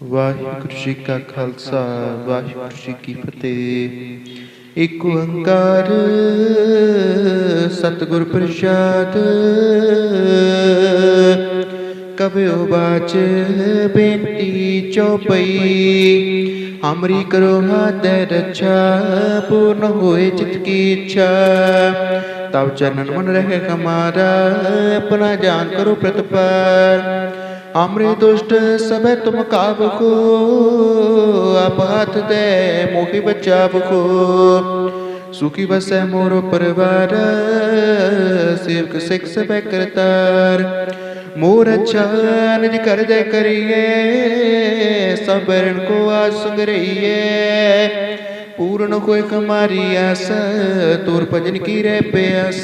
ਵਾਹਿਗੁਰੂ ਜੀ ਕਾ ਖਾਲਸਾ, ਵਾਹਿਗੁਰੂ ਜੀ ਕੀ ਫਤਿਹ। ਇੱਕ ਓੰਕਾਰ ਸਤਿਗੁਰ ਪ੍ਰਸਾਦ ਕਬਿਓ ਬਾਚ ਬੇਨਤੀ ਚੋਪਈ। ਹਮਰੀ ਕਰੋ ਹਾਥ ਰੱਛਾ, ਪੂਰਨ ਹੋਏ ਚਿਤ ਕੀ ਇੱਛਾ। ਤਬ ਚਰਨ ਮਨ ਰਹੇ ਹਮਾਰਾ, ਆਪਣਾ ਜਾਨ ਕਰੋ ਪ੍ਰਤਪਾਰ हमरे दुष्ट सबे तुम काब को आप हाथ दे मोहि बचाव को सुखी बसै मोरो परिवार सेवक सिख सबे करतार मोर अच्छा निज कर दे करिए सब ऋण को आज संग रहिए पूर्ण होए हमारी आस तोर भजन की रे प्यास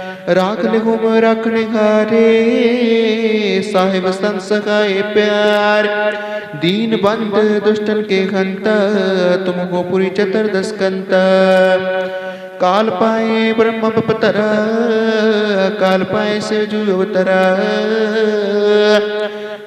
राख लिहुम रखने हारे साहिब संत सखाए प्यार दीन बंद दुष्टन के हंता तुम हो पुरी चतुर्दश कंता काल पाए ब्रह्म पतरा काल पाए से जू अवतरा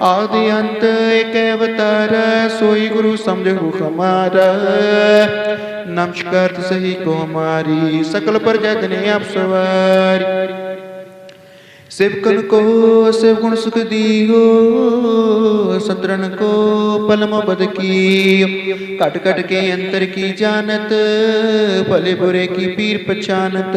ਆਦਿ ਅੰਤ ਏਕ ਅਵਤਾਰ ਸੋਈ ਗੁਰੂ ਸਮਝਹੁ ਹਮਾਰਾ। ਨਮਸਕਾਰ ਸਹੀ ਕੋ ਮਾਰੀ ਸਕਲ ਪਰ ਜਗ ਨੇ ਆਪ ਸਵਾਰੀ। ਸਿਵਕਨ ਕੋ, ਸਿਵ ਗੁਣ ਸੁਖ ਦੀਓ ਸੰਤਰਨ ਕੋ ਪਲਮ ਬਦ ਕੀ ਘਟ ਘਟ ਕੇ ਅੰਤਰ ਕੀ ਜਾਣਤ, ਭਲੇ ਬੁਰੇ ਕੀ ਪੀਰ ਪਛਾਨਤ।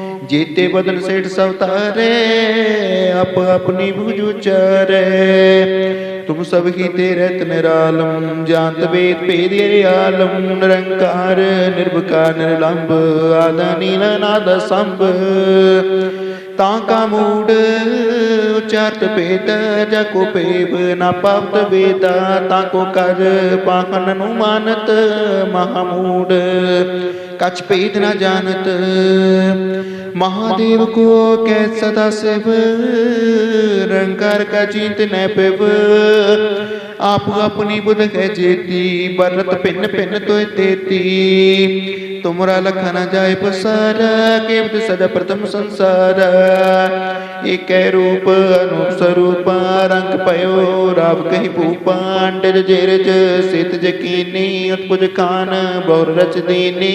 ਜੀਤੇ ਬਦਨ ਸੇਠ ਸਭ ਤਾਰੇ ਆਪ ਆਪਣੀ ਭੁਜ ਉਚਾਰੇ। ਤੁਮ ਸਭ ਕੀ ਤੇ ਰਤ ਨਿਰਾਲਮ ਜਾਨਤ ਵੇਦ ਭੇਦ ਆਲਮ, ਨਿਰੰਕਾਰ ਨਿਰਭਕਾਰ ਨਿਰਲੰਭ, ਆਦਾ ਨੀਲ ਨਾਦ ਸੰਭ। ਤਾਂ ਕਾ ਮੂੜ, ਉਚਾਰਤ ਭੇਦ, ਜਾ ਕੋ ਭੇਬ ਨਾ ਪਾਵਤ ਵੇਦਾ, ਤਾਂ ਕੋ ਕਰ ਪਾਖਨ ਨੂੰ ਮਾਨਤ ਮਹਾਮੂੜ ਕਛ ਭੇਦ ਨਾ ਜਾਣਤ महादेव को कै सदा शिव रंकार का जीत न पिव आप अपनी बुध है जेती बरत पिन पिन तो तेती तुमरा लखन जाय पसार केवट सदा प्रथम संसार एक रूप अनूप स्वरूप रंग पयो राव कही भूपांड जेरज सित जकीनी उत्पुज खान बहुर रच दीनी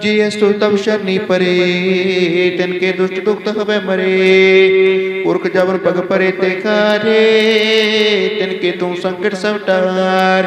ਜਿਸ ਤੁ ਤਬ ਸ਼ਰਨੀ ਪਰੇ, ਤਿਨ ਕੇ ਦੁਸ਼ਟ ਦੁਖਤ ਹਵੇ ਮਰੇ। ਪੁਰਖ ਜਬਰ ਭਗ ਪਰੇ ਤੇ ਖਾਰੇ ਤਿਨ ਕੇ ਤੂੰ ਸੰਕਟ ਸਭ ਟਾਰ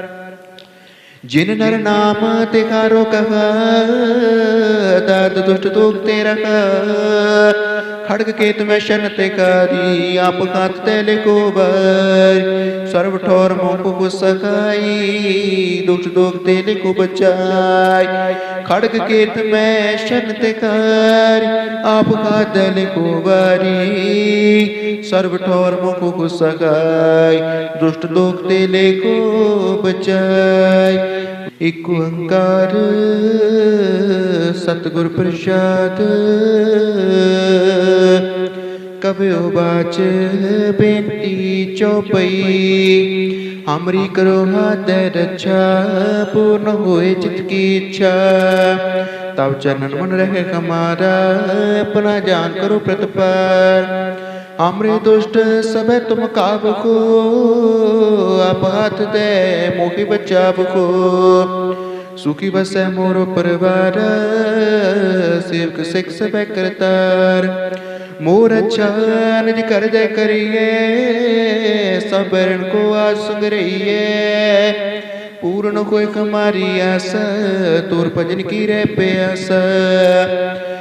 ਜਿਨ ਨਰ ਨਾਮ ਤੇ ਕਾਰੋ ਕਹਾ ਦਾਦ ਦੁਸ਼ਟ ਦੁਖ ਤੇ ਰਖਾ। ਖੜਗ ਕੇ ਤੁਮੈ ਸ਼ਨ ਤੇ ਕਾਰੀ, ਆਪ ਖਾਤ ਤੇ ਲਿਖੋ ਬਰ ਸਰਬ ਠੋਰ ਮੋਹ ਕੋ ਸਖਾਈ, ਦੁਸ਼ਟ ਦੁਖ ਤੇ ਲਿਖੋ ਬਚਾਈ। ਖੜਗ ਕੇ ਤੁਮੈ ਸ਼ਨ ਤੇ ਕਾਰੀ, ਆਪ ਖਾਤ ਤੇ ਲਿਖੋ ਬਰੀ ਸਰਬ ਠੋਰ ਮੋਹ ਕੋ ਦੁਸ਼ਟ ਦੁਖ ਤੇ ਲਿਖੋ ਬਚਾਈ। ਇਕ ਓੰਕਾਰ, ਸਤਿਗੁਰ ਪ੍ਰਸਾਦ। ਕਬਿਓ ਬਾਚ ਬੇਨਤੀ ਚੋਪਈ ਹਮਰੀ ਕਰੋ ਹਾਥ ਰੱਛਾ, ਪੂਰਨ ਹੋਏ ਚਿਤ ਕੀ ਇੱਛਾ। ਤਬ ਚਰਨ ਮਨ ਰਹਿ ਹਮਾਰਾ, ਆਪਣਾ ਜਾਨ ਕਰੋ ਪ੍ਰਤਪਾਰ ਹਮਰੇ ਦੁਸ਼ਟ ਸਭੇ ਤੁਮ ਕਾਬ ਕੋ ਆਪ ਹਾਥ ਦੇ ਮੋਹਿ ਬਚਾਵ ਕੋ ਸੁਖੀ ਬਸੈ ਮੋਰ ਪਰਵਾਰ ਸੇਵਕ ਸਿੱਖ ਸਭੈ ਕਰਤਾਰ ਮੋਰ ਅੱਛਾ ਨਿਜ ਕਰ ਜੈ ਕਰੀਏ ਸਬਰਨ ਕੋ ਆਸ ਸੰਗਰਈਏ ਪੂਰਨ ਹੋਏ ਕਮਾਰੀ ਆਸ ਤੁਰ ਭਜਨ ਕੀ ਰਹਿ ਪਿਆਸ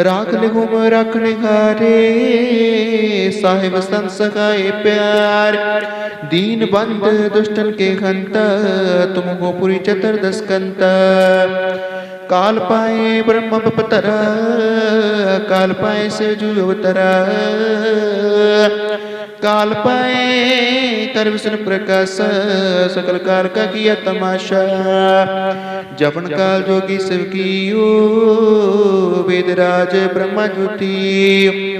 राख लिहुम रखने हारे साहिब संत सखाए प्यार दीन बंद दुष्टन के हंता तुम हो पुरी चतुर्दश कंता काल पाए ब्रह्म पतरा काल पाए से जू अवतरा ਕਾਲ ਪਏ ਕਰ ਵਿਸ਼ਨ ਪ੍ਰਕਾਸ਼, ਸਕਲ ਕਾਰ ਕਾ ਕੀਆ ਤਮਾਸ਼ਾ। ਜਪਨ ਕਾਲ ਜੋਗੀ ਸਿਵ ਕੀਓ, ਵੇਦ ਰਾਜ ਬ੍ਰਹਮ ਜੁਤੀ।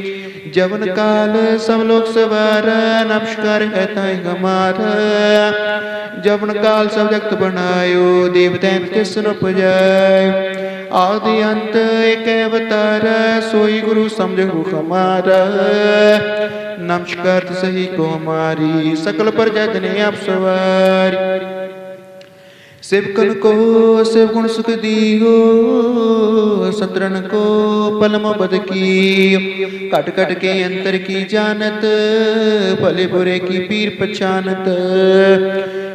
ਜਵਨ ਕਾਲ ਸਭ ਲੋਕ ਸਵਾਰ, ਨਮਸਕਾਰ ਹੈ ਤਾਈ ਹਮਾਰ। ਜਵਨ ਕਾਲ ਸਭ ਜਗਤ ਬਣਾਇਓ ਦੇਵਤੈਨ ਤਿਸ ਨੂੰ ਪੁਜਾਇ ਆਦਿ ਅੰਤ ਏਕ ਅਵਤਾਰ ਸੋਈ ਗੁਰੂ ਸਮਝਹੁ ਹਮਾਰਾ ਨਮਸਕਾਰ ਸਹੀ ਕੋ ਹਮਾਰੀ, ਸਕਲ ਪਰ ਜਗ ਆਪ ਸਵਾਰੀ। ਸਿਵਕਨ ਕੋ, ਸਿਵ ਗੁਣ ਸੁਖ ਦੀਓ ਸਤਰਨ ਕੋ, ਪਲਮ ਬਦ ਕੀ ਘਟ ਘਟ ਕੇ ਅੰਤਰ ਕੀ ਜਾਣਤ, ਭਲੇ ਬੁਰੇ ਕੀ ਪੀਰ ਪਛਾਨਤ।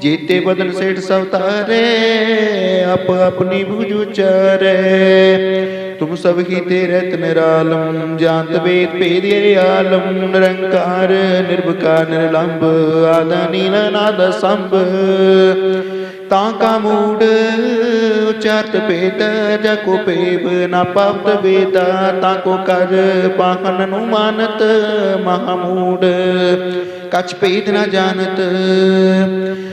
ਜੀਤੇ ਬਦਨ ਸੇਠ ਸਭ ਤਾਰੇ ਆਪ ਆਪਣੀ ਬੁਝ ਉਚਾਰੇ ਤੁਮ ਸਭ ਕੀ ਤੇ ਰਤ ਨਿਰਾਲਮ ਜਾਣਤ ਵੇਦ ਭੇਦੇ ਆਲਮ, ਨਿਰੰਕਾਰ ਨਿਰਭਕਾਰ ਨਿਰਲੰਭ, ਆਦਾ ਨੀਲ ਨਾਦ ਸੰਭ। ਤਾਂ ਕਾ ਮੂੜ, ਉਚਾਰਤ ਭੇਦ, ਜਾ ਕੋ ਭੇਬ ਨਾ ਪਾਵਤ ਵੇਦਾ, ਤਾਂ ਕੋ ਕਰ ਪਾਹਨ ਨੂੰ ਮਾਨਤ ਮਹਾਮੂੜ ਕਛ ਭੇਦ ਨਾ ਜਾਣਤ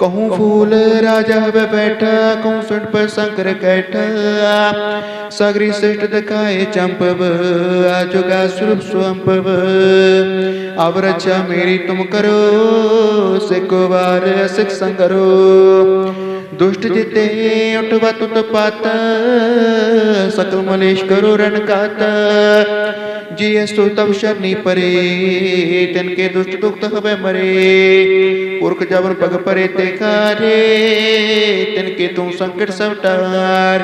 कहूँ फूल राजा वे बैठा कहूँ सुन पर शंकर कैठा सगरी श्रेष्ठ दखाए चंपव आजुगा स्वरूप स्वंपव अब रक्षा मेरी तुम करो सिको बार सिख संगरो दुष्ट जिते उठवा तुत पात सकल मलेश करो ਜਿਸ ਤੋ ਤਬ ਸ਼ਰਨੀ ਪਰੇ, ਤਿਨ ਕੇ ਦੁਸ਼ਟ ਦੁਖ ਤਖਵੇ ਮਰੇ। ਪੁਰਖ ਜਬਰ ਭਗ ਪਰੇ ਤੇ ਕਾਰੇ ਤਿਨ ਕੇ ਤੂੰ ਸੰਕਟ ਸਭ ਟਾਰ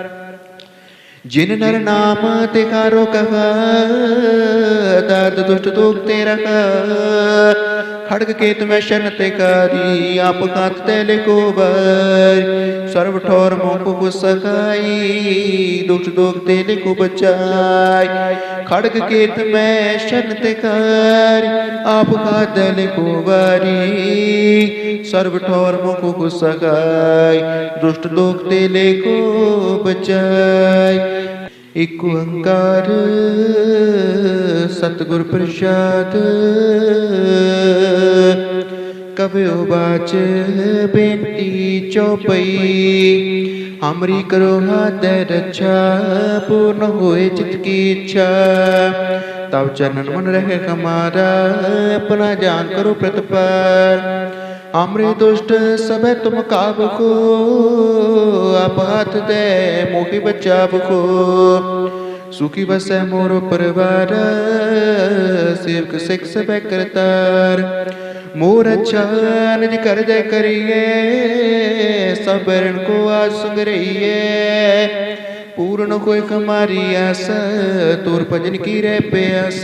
ਜਿਨ ਨਰ ਨਾਮ ਤੇ ਕਾਰੋ ਕਹਾ ਦਰਦ ਦੁਸ਼ਟ ਦੁਖ ਤੇ ਰਖਾ ਖੜਗ ਕੇ ਤੁਮੈ ਸ਼ਨ ਤੇ ਕਾਰੀ, ਆਪ ਕਾਤ ਤੇ ਲਿਖੋ ਵਰ। ਸਰਬ ਠੌਰ ਮੋਹ ਕੋ ਸਖਾਈ ਦੁਸ਼ਟ ਦੁਖ ਤੇ ਲਿਖੋ ਬਚਾਈ। ਖੜਗ ਕੇ ਤੁਮੈ ਸ਼ਨ ਤੇ ਕਾਰੀ, ਆਪ ਕਾਤ ਤੇ ਲਿਖੋ ਵਾਰੀ। ਸਰਬ ਠੌਰ ਮੋਹ ਕੋ ਦੁਸ਼ਟ ਦੁਖ ਤੇ ਲਿਖੋ ਬਚਾਈ। ਇਕ ਓੰਕਾਰ, ਸਤਿਗੁਰ ਪ੍ਰਸਾਦ। ਕਬਿਓ ਬਾਚ, ਬੇਨਤੀ ਚਉਪਈ ਹਮਰੀ ਕਰੋ ਹਾਥ ਰੱਛਾ, ਪੂਰਨ ਹੋਏ ਚਿਤ ਕੀ ਇੱਛਾ। ਤਬ ਚਰਨ ਮਨ ਰਹਿ ਹਮਾਰਾ, ਆਪਣਾ ਜਾਨ ਕਰੋ ਪ੍ਰਤਪਾਰ ਅਮਰੇ ਦੁਸ਼ਟ ਸਭੈ ਤੁਮ ਕਾਬ ਕੋ, ਆਪ ਹੱਥ ਦੇ ਮੋਹਿ ਬਚਾਵ ਕੋ ਸੁਖੀ ਬਸੈ ਮੋਰ ਪਰਵਾਰ, ਸੇਵਕ ਸਿਖ ਸਭੈ ਕਰਤਾਰ। ਮੋਰ ਅੱਛਾ ਨਿਜ ਕਰ ਜੈ ਕਰੀਏ ਸਬਰਨ ਕੋ ਆਸ ਸੰਗਰਈਏ ਪੂਰਨ ਕੋਈ ਕਮਾਰੀ ਆਸ, ਤੁਰ ਭਜਨ ਕੀ ਰਹਿ ਪਿਆਸ।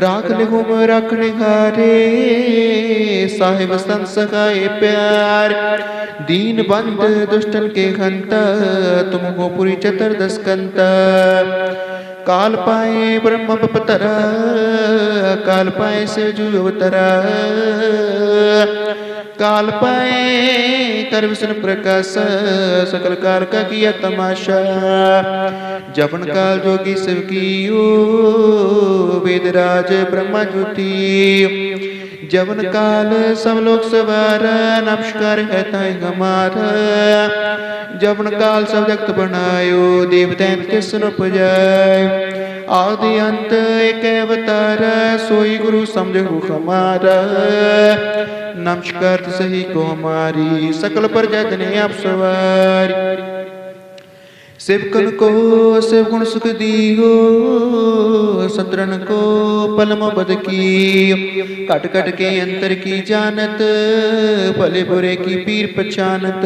ਰਾਖ ਲਿਹੁਮ ਰਖਣ ਹਾਰੇ ਸਾਹਿਬ ਸੰਤ ਸਖਾਏ ਪਿਆਰ दीन बंद दुष्टन के हंत तुमको पुरी चतर दस कंत काल पाए ब्रह्म पतरा काल पाए से जु अवतरा काल पाए ਕਰ ਵਿਸ਼ਨ ਪ੍ਰਕਾਸ਼, ਸਕਲ ਕਾਰ ਕਾ ਕੀਆ ਤਮਾਸ਼ਾ। ਜਪਨ ਕਾਲ ਜੋਗੀ ਸਿਵ ਕੀਓ ਵੇਦ ਰਾਜ ਬ੍ਰਹਮਾ ਜੁਤੀ। ਜਵਨ ਕਾਲ ਸਭ ਲੋਕ ਸਵਾਰ, ਨਮਸਕਾਰ ਹੈ ਤਾਈ ਹਮਾਰ। ਜਵਨ ਕਾਲ ਸਭ ਜਗਤ ਬਣਾਇਓ ਦੇਵਤੈ ਤਿਸ ਰੂਪ ਜਾਏ ਆਦਿ ਅੰਤ ਏਕ ਅਵਤਾਰ ਸੋਈ ਗੁਰੂ ਸਮਝਹੁ ਹਮਾਰਾ ਨਮਸਕਾਰ ਸਹੀ ਕੋ ਹਮਾਰੀ ਸਕਲ ਪਰ ਜਗ ਨੇ ਆਪ ਸਵਾਰੀ। ਸੇਵਕਨ ਕੋ ਸੇਵਗੁਣ ਸੁਖ ਦੀਓ, ਸਤਰਨ ਕੋ ਪਲਮ ਬਦ ਕੀ ਘਟ ਘਟ ਕੇ ਅੰਤਰ ਕੀ ਜਾਣਤ, ਭਲੇ ਬੁਰੇ ਕੀ ਪੀਰ ਪਛਾਨਤ।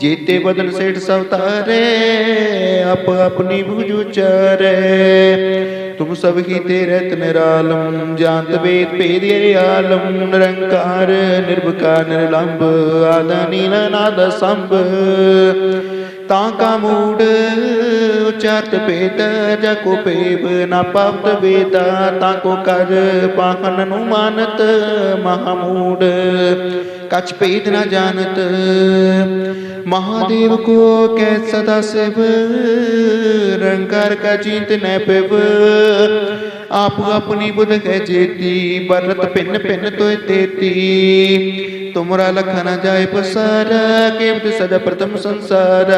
ਜੀਤੇ ਬਦਨ ਸੇਠ ਸਭ ਤਾਰੇ ਆਪ ਆਪਣੀ ਭੁਜ ਉਚਾਰੇ। ਤੁਮ ਸਭ ਕੀ ਤੇ ਰਤ ਨਿਰਾਲਮ ਜਾਤ ਵੇਦ ਭੇਦਿ ਆਲਮ, ਨਿਰੰਕਾਰ, ਨਿਰਭਕਾਰ, ਨਿਰਲੰਭ, ਆਦਿ ਨੀਲ ਨਾਦ ਸੰਭ। ਤਾਂ ਕਾ ਮੂੜ ਉਚਤ ਭੇਦ, ਜਾ ਕੋ ਪੇਬ ਨਾ ਪਾਪਤ ਵੇਦਾ। ਤਾਂ ਕੋ ਕਰ ਪਾਹਨ ਨੂੰ ਮਾਨਤ ਮਹਾ ਕਛ ਭੇਦ ਨਾ ਜਾਣਤ। ਮਹਾਦੇਵ ਕੋ ਕੈ ਸਦਾ ਸਿਵ। ਰੰਗਾਰ ਕਾ ਚਿੰਤ ਨੈ ਪਿਵ। ਆਪੂ ਆਪਣੀ ਬੁਧ ਕੈ ਚੇਤੀ ਬਰਤ ਪਿੰਨ ਪਿੰਨ ਤੋਇ ਤੇਤੀ। ਤੁਮਰਾ ਲਖ ਨ ਜਾਏ ਪਸਾਰ, ਕੇਵਤ ਸਦਾ ਪ੍ਰਥਮ ਸੰਸਾਰ।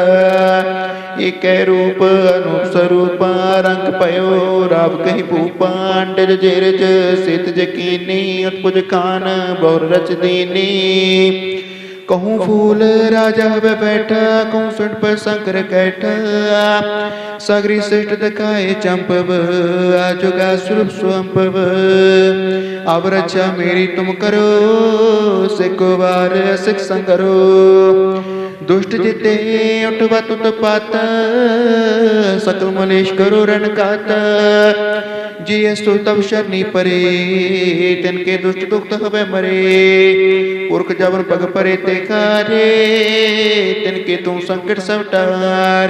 ਏਕੈ ਰੂਪ, ਅਨੂਪ ਸਰੂਪ, ਰੰਗ ਭਇਓ, ਰਾਵ ਕਹੀ ਭੂਪਾਂਡ ਜੇਰਜ, ਸਿਤ ਜਕੀਨੀ, ਉਤਪੁਜ ਖਾਨ ਬਹੁ ਰਚ ਦੀਨੀ कहूँ फूल राजा हवे बैठा कहूँ सुंड पर शंकर कैठा सगरी श्रेष्ठ दिखाए चंपव आजुगा स्वरूप स्वंपव अब रक्षा मेरी तुम करो सिको बार सिख संग करो दुष्ट जिते उठवा तुत पात सकल मलेश करो रण कात ਜੀ ਇਸ ਤੁ ਤਬ ਸ਼ਰਨੀ ਪਰੇ, ਤਿਨ ਕੇ ਦੁਸ਼ਟ ਦੁਖਤ ਹਵੇ ਮਰੇ। ਪੁਰਖ ਜਵਨ ਪਗ ਪਰੇ ਤੇ ਖਾਰੇ ਤਿਨ ਕੇ ਤੂੰ ਸੰਕਟ ਸਭ ਟਾਰ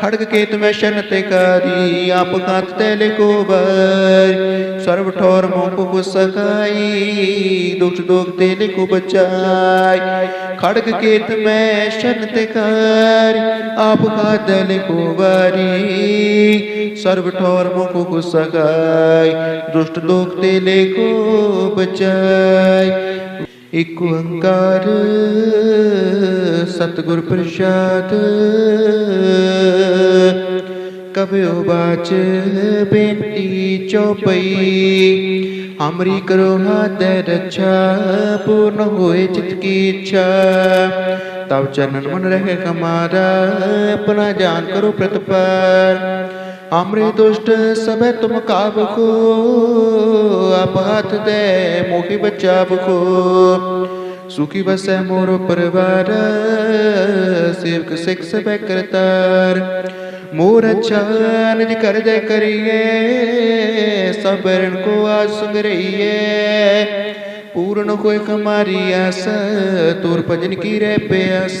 ਖੜਗ ਕੇਤ ਮੈਂ ਸ਼ਰਨ ਤੇ ਕਾਰੀ, ਆਪ ਕਾਤ ਤੇ ਲਿਕੋਬਰ ਸਰਬ ਠੋਰ ਮੋਹ ਕੋ ਸਕਾਈ ਦੁਖ ਦੋਖ ਤੇ ਲਿਕੋ ਬਚਾਈ। ਖੜਗ ਕੇਤ ਮੈਂ ਸ਼ਰਨ ਤੇ ਕਾਰੀ, ਆਪ ਕਾਤ ਤੇ ਲਿਕੋਬਰੀ ਸਰਬ ਠੋਰ ਮੋਹ ਕੋ ਸਕਾਈ ਦੁਸ਼ਟ ਦੋਖ ਤੇ ਲਿਕੋ ਬਚਾਈ। ਇਕ ਓੰਕਾਰ ਸਤਿਗੁਰ ਪ੍ਰਸਾਦ। ਕਬਿਓ ਬਾਚ ਬੇਨਤੀ ਚਉਪਈ ਅਮਰੀ ਕਰੋ ਹਾਥ ਰੱਛਾ, ਪੂਰਨ ਹੋਏ ਚਿਤ ਕੀ ਇੱਛਾ। ਤਬ ਚਰਨ ਮਨ ਰਹਿ ਕਮਾਰਾ, ਆਪਣਾ ਜਾਨ ਕਰੋ ਪ੍ਰਤਪਾਰ ਅਮਰੇ ਦੁਸ਼ਟ ਸਭੇ ਤੁਮ ਕਾਬ ਕੋ ਆਪਹਤ ਦੇ ਮੋਹਿ ਬਚਾਬ ਕੋ ਸੁਖੀ ਵਸੈ ਮੋਰ ਪਰਵਾਰ, ਸੇਵਕ ਸਿਖ ਸਭੈ ਕਰਤਾਰ। ਮੋਰ ਅੱਛਾ ਨਿਜ ਕਰਜੈ ਕਰੀਏ ਸਭਰਨ ਕੋ ਆਜ ਸੰਗਰਈਏ ਪੂਰਨ ਕੋਈ ਕਮਾਰੀ ਆਸ, ਤੁਰ ਭਜਨ ਕੀ ਰਹਿ ਪਿਆਸ।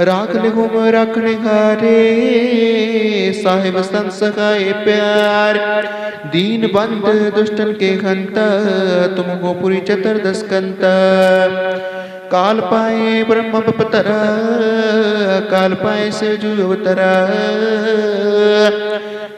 राख लिहुम रखने हारे साहिब संत सखाए प्यार दीन बंद दुष्टन के हंता तुम हो पुरी चतुर्दश कंता काल पाए ब्रह्म पतरा काल पाए से जू अवतरा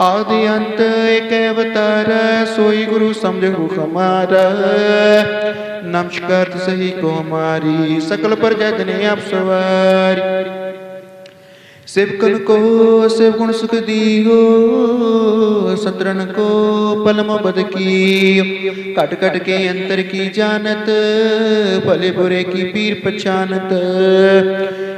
ਆਦਿ ਅੰਤ ਏਕ ਅਵਤਾਰ ਸੋਈ ਗੁਰੂ ਸਮਝਹੁ ਹਮਾਰਾ ਨਮਸਕਾਰ ਸਹੀ ਕੋ ਹਮਾਰੀ ਸਕਲ ਪਰ ਜਗ ਨੇ ਆਪ ਸਵਾਰੀ। ਸੇਵਕਨ ਕੋ ਸੇਵਗੁਣ ਸੁਖ ਦੀਓ ਸਤਰਨ ਕੋ ਪਲਮ ਬਦ ਕੀ ਘਟ ਘਟ ਕੇ ਅੰਤਰ ਕੀ ਜਾਣਤ, ਭਲੇ ਬੁਰੇ ਕੀ ਪੀਰ ਪਛਾਨਤ।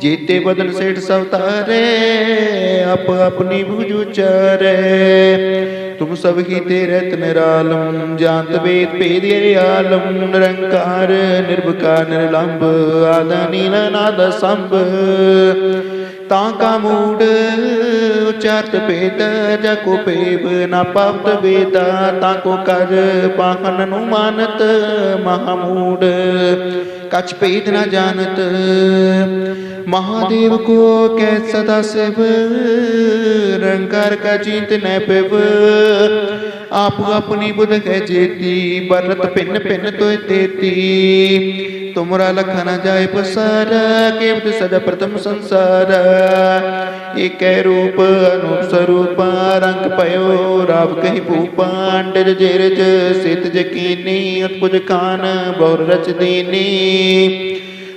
ਜੀਤੇ ਬਦਨ ਸੇਠ ਸਭ ਤਾਰੇ ਆਪ ਆਪਣੀ ਭੁਜ ਉਚਾਰੇ। ਤੁਮ ਸਭ ਕੀ ਤੇ ਰਤ ਰਾਲਮ, ਜਾਤ ਵੇਦ ਭੇਦਿ ਆਲਮ, ਨਿਰੰਕਾਰ, ਨਿਰਭਕਾਰ, ਨਿਰਲੰਭ, ਆਦਾ ਨਾਦ ਸੰਭ। ਤਾਂ ਕਾ ਮੂੜ, ਉਚਾਰਤ ਭੇਦ ਜਕੋ ਪੇਬ ਨਾ ਪਾਪਤ ਵੇਦਾ। ਤਾਂ ਕੋ ਕਰ ਪਾਹਨ ਨੂੰ ਮਾਨਤ, ਮਹਾ ਮੂੜ, ਕਛ ਭੇਦ ਨਾ ਜਾਣਤ। महादेव को कै सदा शिव रंगार का जीत न पिव आप अपनी बुध है जेती बरत पिन पिन तो देती तुमरा लखा न जाए पसारा केवत सदा प्रथम संसारा एक रूप अनूप स्वरूप रंग पयो राव कही भूपांड जेरज सित जकीनी उत्पुज खान बहुर रच दीनी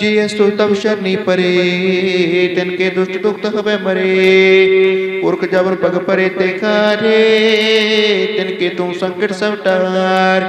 जी सो तब शनि परे तिनके दुष्ट दुख हवे मरे पुरख जबन पग परे ते खारे तिनके तू संकट सब टार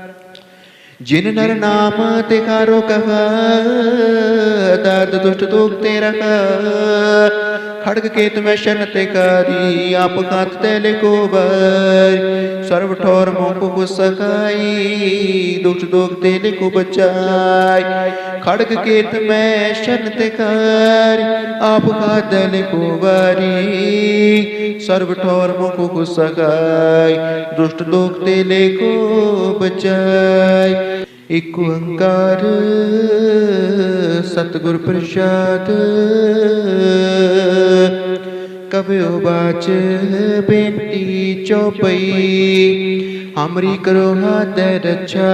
ਜਿਨ ਨਰ ਨਾਮ ਤੇ ਕਰੋ ਕਹ ਤਦ ਦੁਸ਼ਟ ਦੁਖ ਤੇ ਰਖ ਖੜਗ ਕੇਤ ਮੈਂ ਸ਼ਰਨ ਤੇ ਕਾਰੀ, ਆਪ ਕਾਤ ਤੇ ਲਿਖੋ ਬਰ ਸਰਬ ਠੋਰ ਮੋਕ ਕੋ ਸਕਾਈ, ਦੁਖ ਦੋਖ ਤੇ ਲਿਖੋ ਬਚਾਈ। ਖੜਗ ਕੇਤ ਮੈਂ ਸ਼ਰਨ ਤੇ ਕਾਰੀ, ਆਪ ਕਾਤ ਤੇ ਲਿਖੋ ਬਾਰੀ ਸਰਬ ਠੋਰ ਮੋਕ ਕੋ ਸਕਾਈ, ਦੁਸ਼ਟ ਦੋਖ ਤੇ ਲਿਖੋ ਬਚਾਈ। ਇਕ ਓੰਕਾਰ ਸਤਿਗੁਰ ਪ੍ਰਸਾਦ। ਕਬਿਓ ਬਾਚ ਬੇਨਤੀ ਚੋਪਈ, ਹਮਰੀ ਕਰੋ ਹਾਥ ਰੱਛਾ,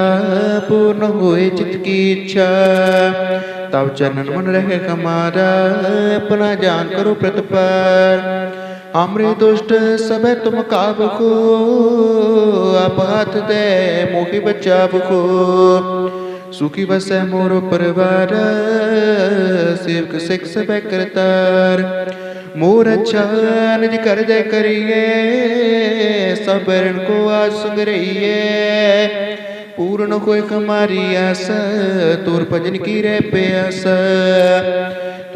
ਪੂਰਨ ਹੋਏ ਚਿਤ ਕੀ ਇੱਛਾ। ਤਬ ਚਰਨ ਮਨ ਰਹੇ ਹਮਾਰਾ, ਆਪਣਾ ਜਾਨ ਕਰੋ ਪ੍ਰਤਪਾਰ हमरे दुष्ट सबे तुम काब को आप हाथ दे मोहि बचाव को सुखी बसै मोरो परिवार सेवक सिख सबे करतार मोर अच्छा निज कर दे करिए सब रण को आज संग रहिए पूर्ण होए हमारी आस तोर भजन की रे प्यास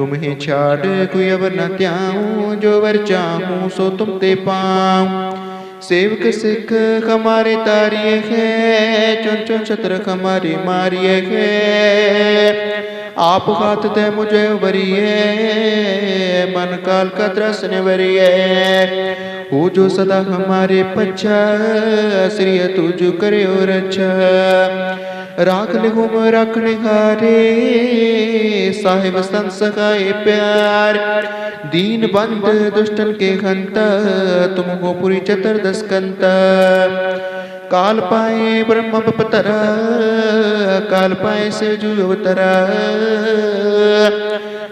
तुम्हें छाड़ कोई अब न त्याऊं जो वर चाहूं सो तुम ते पाऊं सेवक सिख हमारे तारिये है चुन चुन छत्र हमारी मारिये है आप हाथ दे मुझे वरिए मन काल का त्रस ने वरिए हो जो सदा हमारे पच्छा श्री तुझ करे और अच्छा राख लिहुम रखने हारे साहिब संत सखाए प्यार दीन बंद दुष्टन के हंता तुम हो पुरी चतुर्दश कंता काल पाए ब्रह्म पतरा काल पाए से जू अवतरा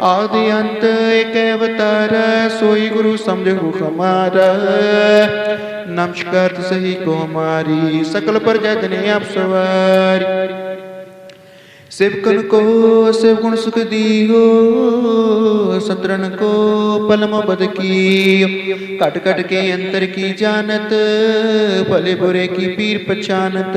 ਆਦਿ ਅੰਤ ਏਕ ਅਵਤਾਰ ਸੋਈ ਗੁਰੂ ਸਮਝਹੁ ਹਮਾਰਾ। ਨਮਸਕਾਰ ਸਹੀ ਕੋ ਮਾਰੀ ਸਕਲ ਪ੍ਰਜਾ ਜਨੇ ਆਪ ਸਵਾਰੀ। ਸਿਵਕਨ ਕੋ, ਸਿਵ ਗੁਣ ਸੁਖ ਦੀਓ। ਸਤਰਨ ਕੋ, ਪਲਮ ਬਦ ਕੀ ਘਟ ਘਟ ਕੇ ਅੰਤਰ ਕੀ ਜਾਣਤ, ਭਲੇ ਬੁਰੇ ਕੀ ਪੀਰ ਪਛਾਨਤ।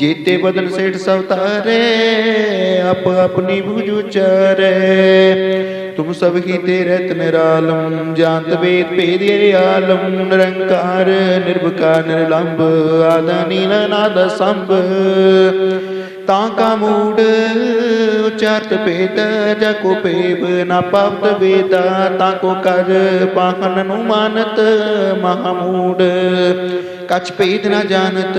ਜੀਤੇ ਬਦਨ ਸੇਠ ਸਭ ਤਾਰੇ ਆਪ ਆਪਣੀ ਭੁਜ ਉਚਾਰੇ ਤੁਮ ਸਭ ਕੀ ਤੇ ਰਤ ਨਿਰਾਲਮ ਜਾਨਤ ਵੇਦ ਭੇਦ ਆਲਮ, ਨਿਰੰਕਾਰ ਨਿਰਭਕਾਰ ਨਿਰਲੰਭ, ਆਦਾ ਨੀਲ ਨਾਦ ਸੰਭ। ਤਾਂ ਕਾ ਮੂੜ, ਉਚਾਰਤ ਭੇਦ, ਜਾ ਕੋ ਭੇਬ ਨਾ ਪਾਵਤ ਵੇਦਾ, ਤਾਂ ਕੋ ਕਰ ਪਾਖਨ ਨੂੰ ਮਾਨਤ ਮਹਾਮੂੜ ਕਛ ਭੇਦ ਨਾ ਜਾਣਤ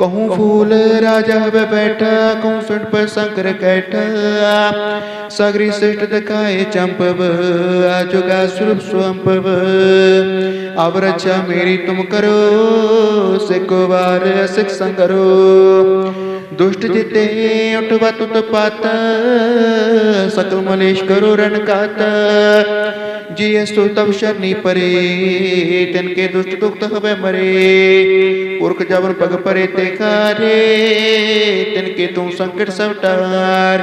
कहूँ फूल राजा वे बैठा कहूँ सुन पर शंकर कैठा सगरी श्रेष्ठ दिखाए चंपव आजुगा स्वरूप स्वंपव अब रक्षा मेरी तुम करो सिको वार सिख संगरो दुष्ट जिते उठवा तुत पात सकल मलेश करो रण कात जी अस्तु तब शरणी परे तिनके दुष्ट दुख हवे मरे पुरख जबन पग परे ते कारे तिनके तू संकट सब टार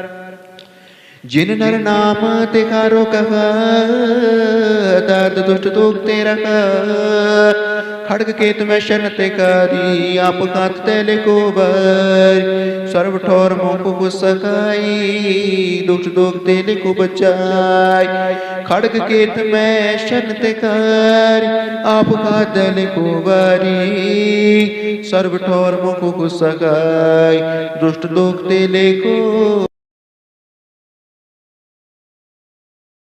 ਜਿਨ ਨਰ ਨਾਮ ਤੇ ਕਰੋ ਕਹ ਤਦ ਦੁਸ਼ਟ ਤੋਕ ਤੇ ਰਖ ਖੜਗ ਕੇਤ ਮੈਂ ਸ਼ਰਨ ਤੇ ਕਾਰੀ, ਆਪ ਕਾਤ ਤੇ ਲਿਕੋਬਰ। ਸਰਬ ਠੋਰ ਮੋਕ ਕੋ ਸਕਾਈ ਦੁਖ ਦੁਖ ਤੇ ਲਿਕੋ ਬਚਾਈ। ਖੜਗ ਕੇਤ ਮੈਂ ਸ਼ਰਨ ਤੇ ਕਾਰੀ, ਆਪ ਕਾਤ ਤੇ ਲਿਕੋਬਰੀ। ਸਰਬ ਠੋਰ ਮੋਕ ਕੋ ਸਕਾਈ ਦੁਸ਼ਟ ਦੁਖ ਤੇ ਲਿਕੋ